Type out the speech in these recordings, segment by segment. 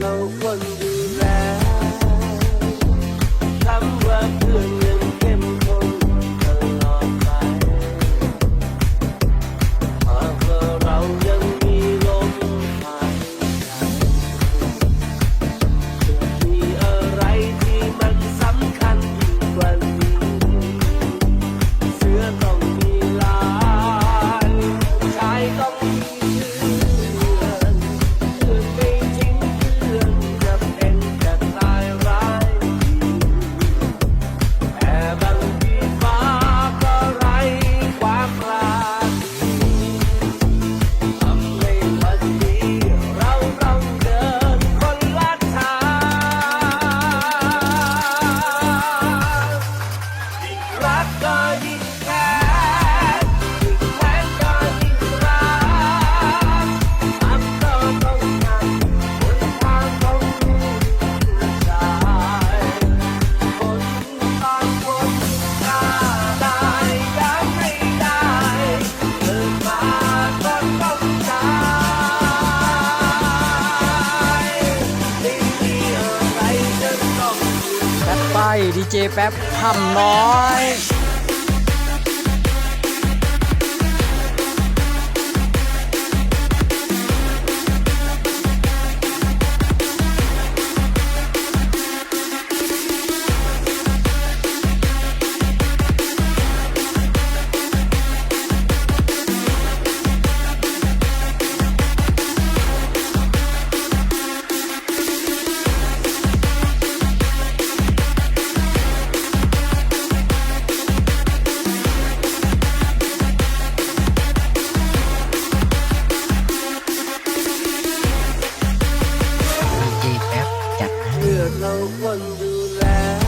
เราคนดูแลคำว่าเพื่อนยังเข้มข้นตลอดไปหากเรายังมีลมหายใจจะมีอะไรที่มันสำคัญยิ่งกว่านี้ เสือต้องมีลายชายต้อง ดีเจแป๊บทำน้อย ธอเราคนดูแล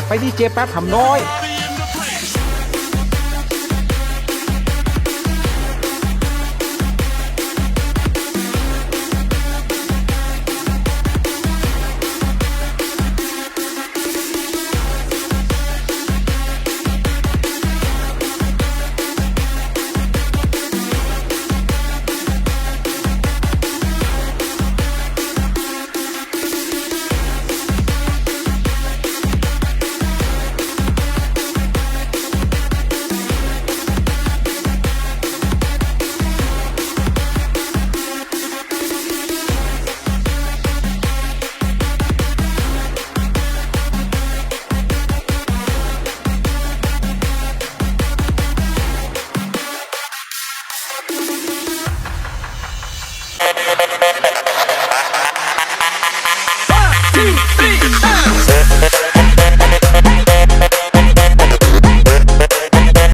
ัดไปดีเจแป๊บทำน้อย